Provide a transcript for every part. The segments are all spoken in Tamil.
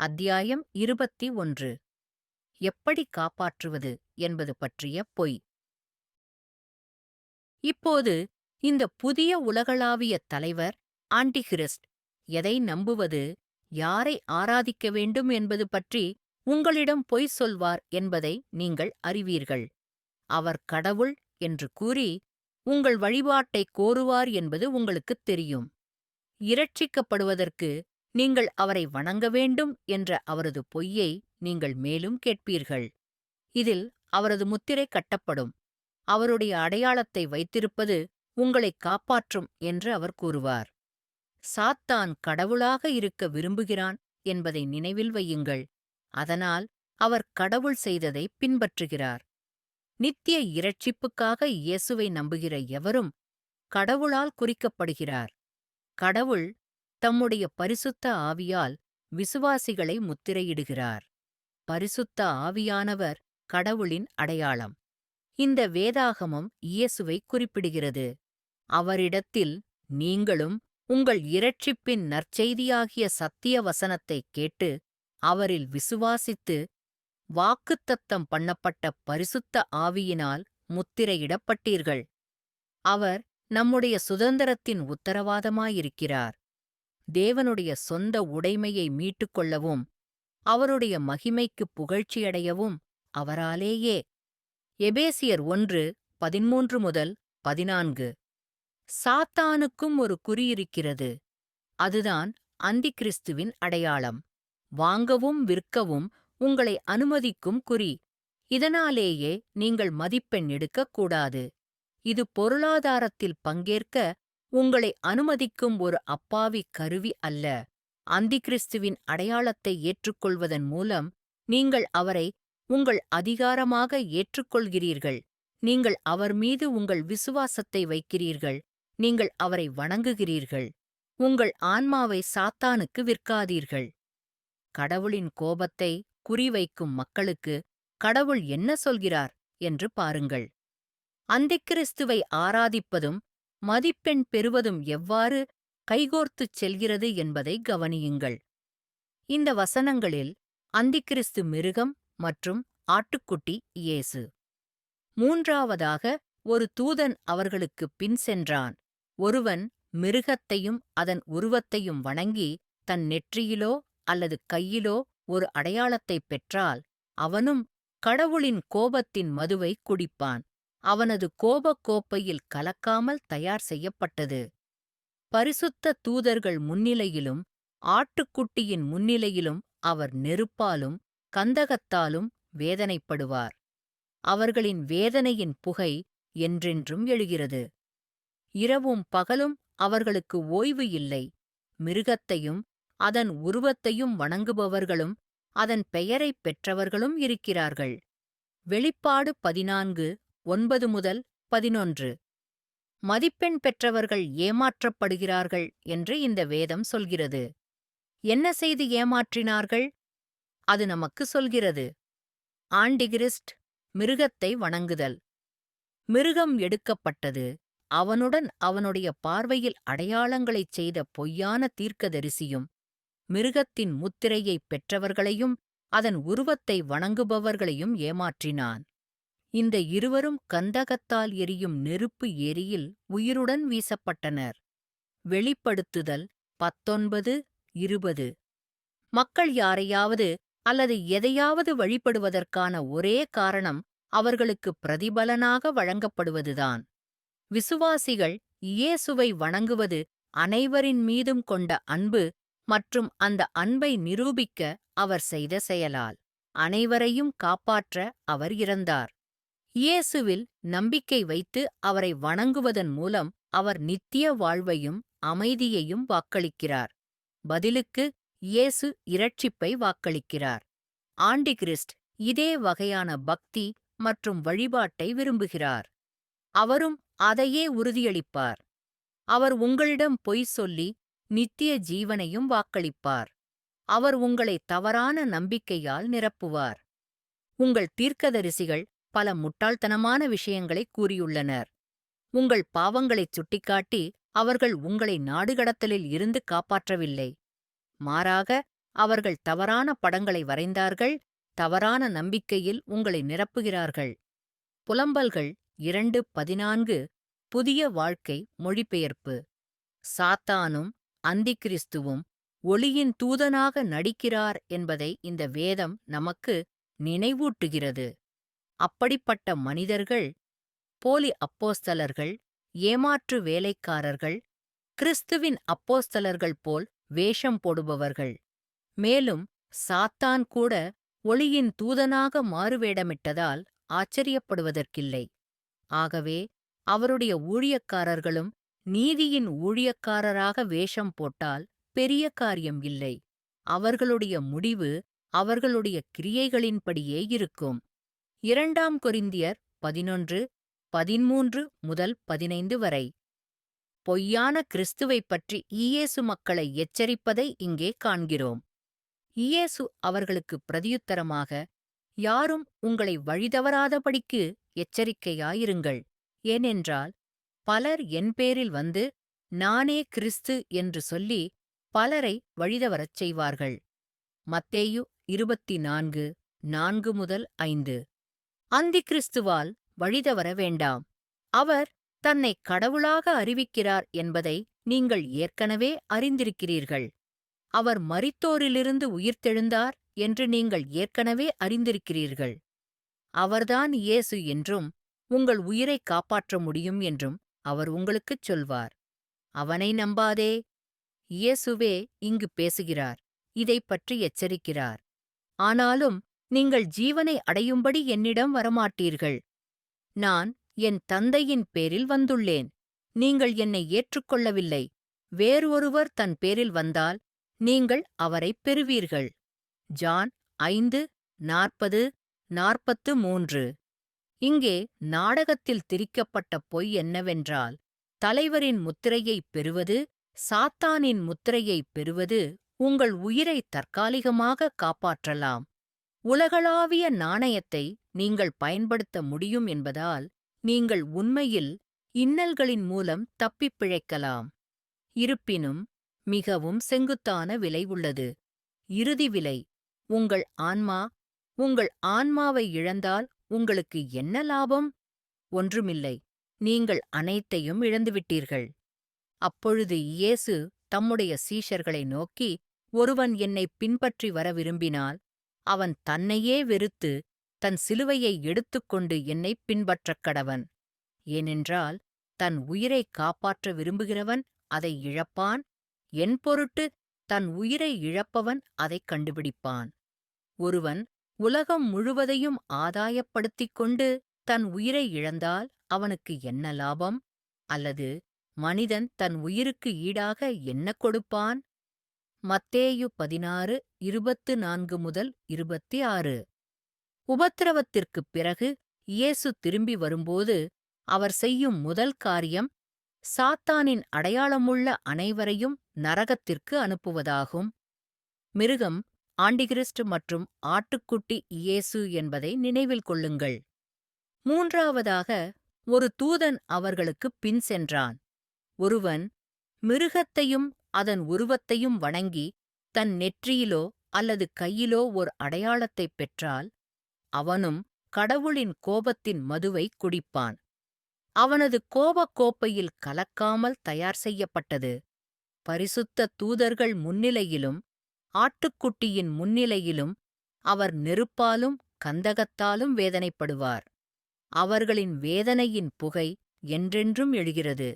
அத்தியாயம் இருபத்தி ஒன்று. எப்படி காப்பாற்றுவது என்பது பற்றிய பொய். இப்போது இந்த புதிய உலகளாவிய தலைவர் ஆன்டிகிறிஸ்ட் எதை நம்புவது யாரை ஆராதிக்க வேண்டும் என்பது பற்றி உங்களிடம் பொய் சொல்வார் என்பதை நீங்கள் அறிவீர்கள். அவர் கடவுள் என்று கூறி உங்கள் வழிபாட்டை கோருவார் என்பது உங்களுக்குத் தெரியும். இரட்சிக்கப்படுவதற்கு நீங்கள் அவரை வணங்க வேண்டும் என்ற அவரது பொய்யை நீங்கள் மேலும் கேட்பீர்கள். இதில் அவரது முத்திரை கட்டப்படும். அவருடைய அடையாளத்தை வைத்திருப்பது உங்களைக் காப்பாற்றும் என்று அவர் கூறுவார். சாத்தான் கடவுளாக இருக்க விரும்புகிறான் என்பதை நினைவில் வையுங்கள். அதனால் அவர் கடவுள் செய்ததை பின்பற்றுகிறார். நித்திய இரட்சிப்புக்காக இயேசுவை நம்புகிற எவரும் கடவுளால் குறிக்கப்படுகிறார். கடவுள் தம்முடைய பரிசுத்த ஆவியால் விசுவாசிகளை முத்திரையிடுகிறார். பரிசுத்த ஆவியானவர் கடவுளின் அடையாளம். இந்த வேதாகமம் இயேசுவை குறிப்பிடுகிறது. அவரிடத்தில் நீங்களும் உங்கள் இரட்சிப்பின் நற்செய்தியாகிய சத்திய வசனத்தைக் கேட்டு அவரில் விசுவாசித்து வாக்குத்தத்தம் பண்ணப்பட்ட பரிசுத்த ஆவியினால் முத்திரையிடப்பட்டீர்கள். அவர் நம்முடைய சுதந்திரத்தின் உத்தரவாதமாயிருக்கிறார். தேவனுடைய சொந்த உடைமையை மீட்டுக் கொள்ளவும் அவருடைய மகிமைக்குப் புகழ்ச்சியடையவும் அவராலேயே. எபேசியர் ஒன்று பதிமூன்று முதல் பதினான்கு. சாத்தானுக்கும் ஒரு குறியிருக்கிறது அதுதான் அந்திகிறிஸ்துவின் அடையாளம். வாங்கவும் விற்கவும் உங்களை அனுமதிக்கும் குறி. இதனாலேயே நீங்கள் மதிப்பெண் எடுக்கக்கூடாது இது பொருளாதாரத்தில் பங்கேற்க உங்களை அனுமதிக்கும் ஒரு அப்பாவி கருவி அல்ல. அந்திகிறிஸ்துவின் அடையாளத்தை ஏற்றுக்கொள்வதன் மூலம் நீங்கள் அவரை உங்கள் அதிகாரமாக ஏற்றுக்கொள்கிறீர்கள். நீங்கள் அவர் மீது உங்கள் விசுவாசத்தை வைக்கிறீர்கள். நீங்கள் அவரை வணங்குகிறீர்கள். உங்கள் ஆன்மாவை சாத்தானுக்கு விற்காதீர்கள். கடவுளின் கோபத்தை குறிவைக்கும் மக்களுக்கு கடவுள் என்ன சொல்கிறார்? என்று பாருங்கள். அந்திக்கிறிஸ்துவை ஆராதிப்பதும் மதிப்பெண் பெறுவதும் எவ்வாறு கைகோர்த்துச் செல்கிறது என்பதை கவனியுங்கள். இந்த வசனங்களில் அந்திக்கிறிஸ்து மிருகம் மற்றும் ஆட்டுக்குட்டி இயேசு. மூன்றாவதாக ஒரு தூதன் அவர்களுக்குப் பின் சென்றான். ஒருவன் மிருகத்தையும் அதன் உருவத்தையும் வணங்கி தன் நெற்றியிலோ அல்லது கையிலோ ஒரு அடையாளத்தைப் பெற்றால் அவனும் கடவுளின் கோபத்தின் மதுவை குடிப்பான். அவனது கோபக் கோப்பையில் கலக்காமல் தயார் செய்யப்பட்டது. பரிசுத்த தூதர்கள் முன்னிலையிலும் ஆட்டுக்குட்டியின் முன்னிலையிலும் அவர் நெருப்பாலும் கந்தகத்தாலும் வேதனைப்படுவார். அவர்களின் வேதனையின் புகை என்றென்றும் எழுகிறது. இரவும் பகலும் அவர்களுக்கு ஓய்வு இல்லை. மிருகத்தையும் அதன் உருவத்தையும் வணங்குபவர்களும் அதன் பெயரைப் பெற்றவர்களும் இருக்கிறார்கள். வெளிப்பாடு பதினான்கு ஒன்பது முதல் பதினொன்று. மதிப்பெண் பெற்றவர்கள் ஏமாற்றப்படுகிறார்கள் என்று இந்த வேதம் சொல்கிறது. என்ன செய்து ஏமாற்றினார்கள்? அது நமக்கு சொல்கிறது. ஆண்டிகிரிஸ்ட் மிருகத்தை வணங்குதல். மிருகம் எடுக்கப்பட்டது. அவனுடன் அவனுடைய பார்வையில் அடையாளங்களைச் செய்த பொய்யான தீர்க்கதரிசியும் மிருகத்தின் முத்திரையைப் பெற்றவர்களையும் அதன் உருவத்தை வணங்குபவர்களையும் ஏமாற்றினான். இந்த இருவரும் கந்தகத்தால் எரியும் நெருப்பு ஏரியில் உயிருடன் வீசப்பட்டனர். வெளிப்படுத்துதல் பத்தொன்பது இருபது. மக்கள் யாரையாவது அல்லது எதையாவது வழிபடுவதற்கான ஒரே காரணம் அவர்களுக்கு பிரதிபலனாக வழங்கப்படுவதுதான். விசுவாசிகள் இயேசுவை வணங்குவது அனைவரின் மீதும் கொண்ட அன்பு மற்றும் அந்த அன்பை நிரூபிக்க அவர் செய்த செயலால். அனைவரையும் காப்பாற்ற அவர் இறந்தார். இயேசுவில் நம்பிக்கை வைத்து அவரை வணங்குவதன் மூலம் அவர் நித்திய வாழ்வையும் அமைதியையும் வாக்களிக்கிறார். பதிலுக்கு இயேசு இரட்சிப்பை வாக்களிக்கிறார். ஆண்டிகிறிஸ்ட் இதே வகையான பக்தி மற்றும் வழிபாட்டை விரும்புகிறார். அவரும் அதையே உறுதியளிப்பார். அவர் உங்களிடம் பொய் சொல்லி நித்திய ஜீவனையும் வாக்களிப்பார். அவர் உங்களை தவறான நம்பிக்கையால் நிரப்புவார். உங்கள் தீர்க்கதரிசிகள் பல முட்டாள்தனமான விஷயங்களை கூறியுள்ளனர். உங்கள் பாவங்களைச் சுட்டிக்காட்டி அவர்கள் உங்களை நாடுகடத்தலில் இருந்து காப்பாற்றவில்லை. மாறாக அவர்கள் தவறான படங்களை வரைந்தார்கள் தவறான நம்பிக்கையில் உங்களை நிரப்புகிறார்கள். புலம்பல்கள் இரண்டு பதினான்கு புதிய வாழ்க்கை மொழிபெயர்ப்பு. சாத்தானும் அந்திக்கிறிஸ்துவும் ஒளியின் தூதனாக நடிக்கிறார் என்பதை இந்த வேதம் நமக்கு நினைவூட்டுகிறது. அப்படிப்பட்ட மனிதர்கள் போலி அப்போஸ்தலர்கள் ஏமாற்று வேலைக்காரர்கள் கிறிஸ்துவின் அப்போஸ்தலர்கள் போல் வேஷம் போடுபவர்கள். மேலும் சாத்தான் கூட ஒளியின் தூதனாக மாறுவேடமிட்டதால் ஆச்சரியப்படுவதற்கில்லை. ஆகவே அவருடைய ஊழியக்காரர்களும் நீதியின் ஊழியக்காரராக வேஷம் போட்டால் பெரிய காரியம் இல்லை. அவர்களுடைய முடிவு அவர்களுடைய கிரியைகளின்படியே இருக்கும். இரண்டாம் கொரிந்தியர் பதினொன்று பதிமூன்று முதல் பதினைந்து வரை. பொய்யான கிறிஸ்துவைப் பற்றி இயேசு மக்களை எச்சரிப்பதை இங்கே காண்கிறோம். இயேசு அவர்களுக்கு பிரதியுத்தரமாக யாரும் உங்களை வழிதவறாதபடிக்கு எச்சரிக்கையாயிருங்கள். ஏனென்றால் பலர் என் பேரில் வந்து நானே கிறிஸ்து என்று சொல்லி பலரை வழிதவரச் செய்வார்கள். மத்தேயு இருபத்தி நான்கு நான்கு முதல் ஐந்து. அந்தி கிறிஸ்துவால் வழிதவர வேண்டாம். அவர் தன்னை கடவுளாக அறிவிக்கிறார் என்பதை நீங்கள் ஏற்கனவே அறிந்திருக்கிறீர்கள். அவர் மரித்தோரிலிருந்து உயிர்த்தெழுந்தார் என்று நீங்கள் ஏற்கனவே அறிந்திருக்கிறீர்கள். அவர்தான் இயேசு என்றும் உங்கள் உயிரை காப்பாற்ற முடியும் என்றும் அவர் உங்களுக்குச் சொல்வார். அவனை நம்பாதே. இயேசுவே இங்கு பேசுகிறார் இதைப் பற்றி எச்சரிக்கிறார். ஆனாலும் நீங்கள் ஜீவனை அடையும்படி என்னிடம் வரமாட்டீர்கள். நான் என் தந்தையின் பேரில் வந்துள்ளேன். நீங்கள் என்னை ஏற்றுக்கொள்ளவில்லை. வேறொருவர் தன் பேரில் வந்தால் நீங்கள் அவரைப் பெறுவீர்கள். ஜான் ஐந்து நாற்பது நாற்பத்து மூன்று. இங்கே நாடகத்தில் திரிக்கப்பட்ட பொய் என்னவென்றால் தலைவரின் முத்திரையைப் பெறுவது சாத்தானின் முத்திரையைப் பெறுவது உங்கள் உயிரை தற்காலிகமாக காப்பாற்றலாம். உலகளாவிய நாணயத்தை நீங்கள் பயன்படுத்த முடியும் என்பதால் நீங்கள் உண்மையில் இன்னல்களின் மூலம் தப்பிப் பிழைக்கலாம். இருப்பினும் மிகவும் செங்குத்தான விலை உள்ளது. இறுதி விலை உங்கள் ஆன்மா உங்கள் ஆன்மாவை இழந்தால் உங்களுக்கு என்ன லாபம்? ஒன்றுமில்லை நீங்கள் அனைத்தையும் இழந்துவிட்டீர்கள். அப்பொழுது இயேசு தம்முடைய சீஷர்களை நோக்கி ஒருவன் என்னை பின்பற்றி வர விரும்பினால் அவன் தன்னையே வெறுத்து தன் சிலுவையை எடுத்துக்கொண்டு என்னைப் பின்பற்றக் கடவன். ஏனென்றால் தன் உயிரைக் காப்பாற்ற விரும்புகிறவன் அதை இழப்பான் என் பொருட்டு தன் உயிரை இழப்பவன் அதைக் கண்டுபிடிப்பான். ஒருவன் உலகம் முழுவதையும் ஆதாயப்படுத்திக் கொண்டு தன் உயிரை இழந்தால் அவனுக்கு என்ன லாபம்? அல்லது மனிதன் தன் உயிருக்கு ஈடாக என்ன கொடுப்பான்? மத்தேயு பதினாறு இருபத்து நான்கு முதல் இருபத்தி ஆறு. உபத்திரவத்திற்குப் பிறகு இயேசு திரும்பி வரும்போது அவர் செய்யும் முதல் காரியம் சாத்தானின் அடையாளமுள்ள அனைவரையும் நரகத்திற்கு அனுப்புவதாகும். மிருகம் ஆண்டிகிறிஸ்ட் மற்றும் ஆட்டுக்குட்டி இயேசு என்பதை நினைவில் கொள்ளுங்கள். மூன்றாவதாக ஒரு தூதன் அவர்களுக்குப் பின் சென்றான். ஒருவன் மிருகத்தையும் அதன் உருவத்தையும் வணங்கி தன் நெற்றியிலோ அல்லது கையிலோ ஒரு அடையாளத்தைப் பெற்றால் அவனும் கடவுளின் கோபத்தின் மதுவை குடிப்பான். அவனது கோபக் கோப்பையில் கலக்காமல் தயார் செய்யப்பட்டது. பரிசுத்த தூதர்கள் முன்னிலையிலும் ஆட்டுக்குட்டியின் முன்னிலையிலும் அவர் நெருப்பாலும் கந்தகத்தாலும் வேதனைப்படுவார். அவர்களின் வேதனையின் புகை என்றென்றும் எழுகிறது.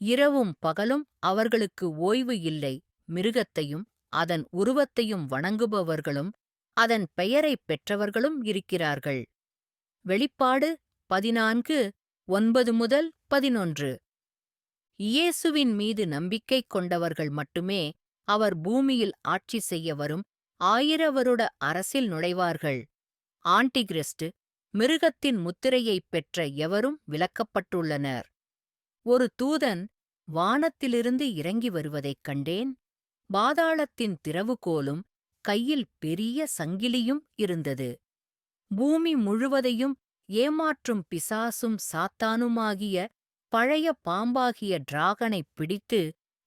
இரவும் பகலும் அவர்களுக்கு ஓய்வு இல்லை. மிருகத்தையும் அதன் உருவத்தையும் வணங்குபவர்களும் அதன் பெயரைப் பெற்றவர்களும் இருக்கிறார்கள். வெளிப்பாடு பதினான்கு ஒன்பது முதல் பதினொன்று. இயேசுவின் மீது நம்பிக்கை கொண்டவர்கள் மட்டுமே அவர் பூமியில் ஆட்சி செய்ய வரும் ஆயிரவருட அரசில் நுழைவார்கள். ஆன்டிகிறிஸ்ட் மிருகத்தின் முத்திரையைப் பெற்ற எவரும் விலக்கப்பட்டுள்ளனர். ஒரு தூதன் வானத்திலிருந்து இறங்கி வருவதைக் கண்டேன். பாதாளத்தின் திறவுகோலும் கையில் பெரிய சங்கிலியும் இருந்தது. பூமி முழுவதையும் ஏமாற்றும் பிசாசும் சாத்தானுமாகிய பழைய பாம்பாகிய டிராகனைப் பிடித்து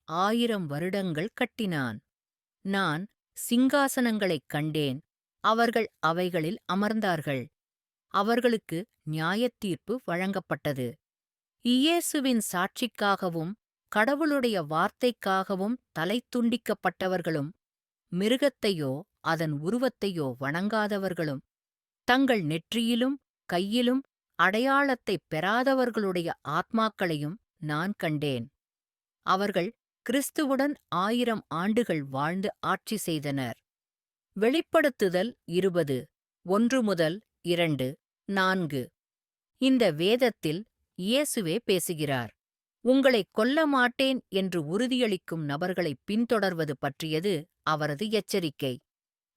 ஆயிரம் வருடங்கள் கட்டினான். நான் சிங்காசனங்களைக் கண்டேன். அவர்கள் அவைகளில் அமர்ந்தார்கள். அவர்களுக்கு நியாயத்தீர்ப்பு வழங்கப்பட்டது. இயேசுவின் சாட்சிக்காகவும் கடவுளுடைய வார்த்தைக்காகவும் தலை துண்டிக்கப்பட்டவர்களும் மிருகத்தையோ அதன் உருவத்தையோ வணங்காதவர்களும் தங்கள் நெற்றியிலும் கையிலும் அடையாளத்தைப் பெறாதவர்களுடைய ஆத்மாக்களையும் நான் கண்டேன். அவர்கள் கிறிஸ்துவுடன் ஆயிரம் ஆண்டுகள் வாழ்ந்து ஆட்சி செய்தனர். வெளிப்படுத்துதல் இருபது ஒன்று முதல் இரண்டு நான்கு. இந்த வேதத்தில் இயேசுவே பேசுகிறார். உங்களைக் கொல்ல மாட்டேன் என்று உறுதியளிக்கும் நபர்களைப் பின்தொடர்வது பற்றியது அவரது எச்சரிக்கை.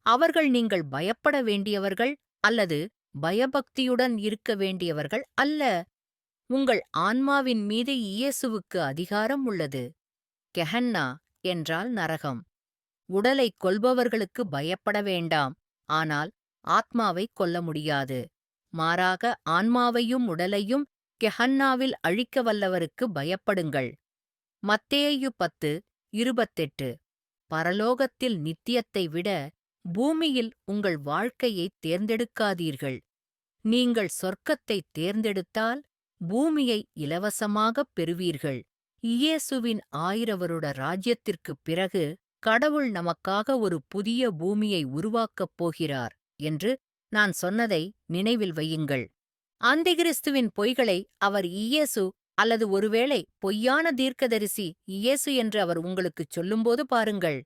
அவர்கள் நீங்கள் பயப்பட வேண்டியவர்கள் அல்லது பயபக்தியுடன் இருக்க வேண்டியவர்கள் அல்ல. உங்கள் ஆன்மாவின் மீது இயேசுவுக்கு அதிகாரம் உள்ளது. கெஹன்னா என்றால் நரகம். உடலைக் கொல்பவர்களுக்கு பயப்பட வேண்டாம். ஆனால் ஆத்மாவைக் கொல்ல முடியாது. மாறாக ஆன்மாவையும் உடலையும் கெஹன்னாவில் அழிக்க வல்லவருக்கு பயப்படுங்கள். மத்தேயு பத்து இருபத்தெட்டு. பரலோகத்தில் நித்தியத்தை விட பூமியில் உங்கள் வாழ்க்கையைத் தேர்ந்தெடுக்காதீர்கள். நீங்கள் சொர்க்கத்தைத் தேர்ந்தெடுத்தால் பூமியை இலவசமாகப் பெறுவீர்கள். இயேசுவின் ஆயிரவருட ராஜ்யத்திற்குப் பிறகு கடவுள் நமக்காக ஒரு புதிய பூமியை உருவாக்கப் போகிறார் என்று நான் சொன்னதை நினைவில் வையுங்கள். ஆந்திகிறிஸ்துவின் பொய்களை அவர் இயேசு அல்லது ஒருவேளை பொய்யான தீர்க்கதரிசி இயேசு என்று அவர் உங்களுக்குச் சொல்லும்போது பாருங்கள்.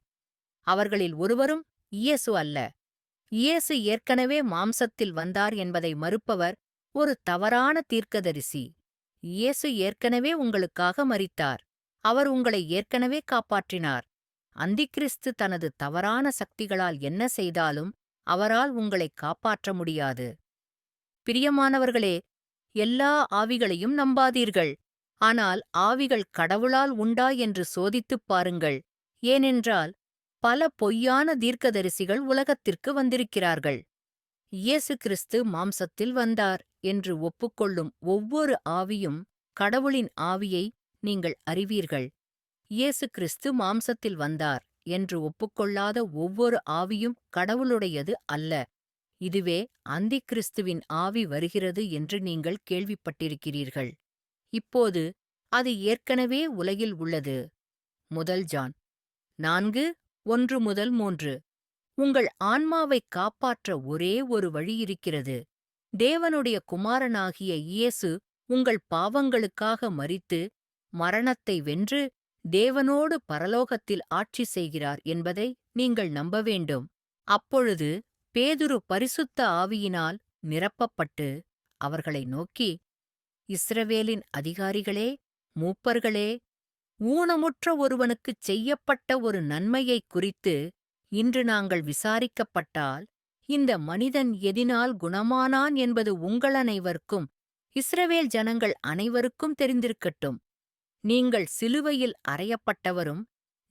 அவர்களில் ஒருவரும் இயேசு அல்ல. இயேசு ஏற்கனவே மாம்சத்தில் வந்தார் என்பதை மறுப்பவர் ஒரு தவறான தீர்க்கதரிசி. இயேசு ஏற்கனவே உங்களுக்காக மறித்தார் அவர் உங்களை ஏற்கனவே காப்பாற்றினார். அந்திக்கிறிஸ்து தனது தவறான சக்திகளால் என்ன செய்தாலும் அவரால் உங்களை காப்பாற்ற முடியாது. பிரியமானவர்களே எல்லா ஆவிகளையும் நம்பாதீர்கள். ஆனால் ஆவிகள் கடவுளால் உண்டா என்று சோதித்துப் பாருங்கள். ஏனென்றால் பல பொய்யான தீர்க்கதரிசிகள் உலகத்திற்கு வந்திருக்கிறார்கள். இயேசு கிறிஸ்து மாம்சத்தில் வந்தார் என்று ஒப்புக்கொள்ளும் ஒவ்வொரு ஆவியும் கடவுளின் ஆவியை நீங்கள் அறிவீர்கள். இயேசு கிறிஸ்து மாம்சத்தில் வந்தார் என்று ஒப்புக்கொள்ளாத ஒவ்வொரு ஆவியும் கடவுளுடையது அல்ல. இதுவே அந்திக்கிறிஸ்துவின் ஆவி வருகிறது என்று நீங்கள் கேள்விப்பட்டிருக்கிறீர்கள். இப்போது அது ஏற்கனவே உலகில் உள்ளது. முதல் ஜான். நான்கு ஒன்று முதல் மூன்று. உங்கள் ஆன்மாவைக் காப்பாற்ற ஒரே ஒரு வழி இருக்கிறது. தேவனுடைய குமாரனாகிய இயேசு உங்கள் பாவங்களுக்காக மறித்து மரணத்தை வென்று தேவனோடு பரலோகத்தில் ஆட்சி செய்கிறார் என்பதை நீங்கள் நம்ப வேண்டும் அப்பொழுது பேதுரு பரிசுத்த ஆவியினால் நிரப்பப்பட்டு அவர்களை நோக்கி இஸ்ரவேலின் அதிகாரிகளே மூப்பர்களே ஊனமுற்ற ஒருவனுக்குச் செய்யப்பட்ட ஒரு நன்மையைக் குறித்து இன்று நாங்கள் விசாரிக்கப்பட்டால் இந்த மனிதன் எதினால் குணமானான் என்பது உங்கள் அனைவருக்கும் இஸ்ரவேல் ஜனங்கள் அனைவருக்கும் தெரிந்திருக்கட்டும். நீங்கள் சிலுவையில் அறையப்பட்டவரும்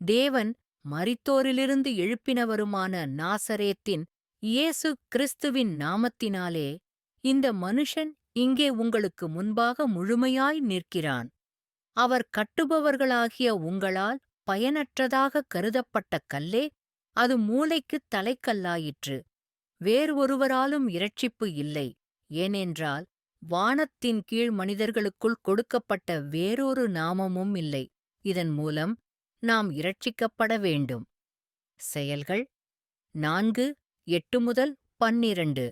தேவன் மரித்தோரிலிருந்து எழுப்பினவருமான நாசரேத்தின் இயேசு கிறிஸ்துவின் நாமத்தினாலே இந்த மனுஷன் இங்கே உங்களுக்கு முன்பாக முழுமையாய் நிற்கிறான். அவர் கட்டுபவர்களாகிய உங்களால் பயனற்றதாக கருதப்பட்ட கல்லே அது மூளைக்குத் தலைக்கல்லாயிற்று. வேறு ஒருவராலும் இரட்சிப்பு இல்லை. ஏனென்றால் வானத்தின் கீழ் மனிதர்களுக்குள் கொடுக்கப்பட்ட வேறொரு நாமமும் இல்லை. இதன் மூலம் நாம் இரட்சிக்கப்பட வேண்டும். செயல்கள் நான்கு எட்டு முதல் பன்னிரண்டு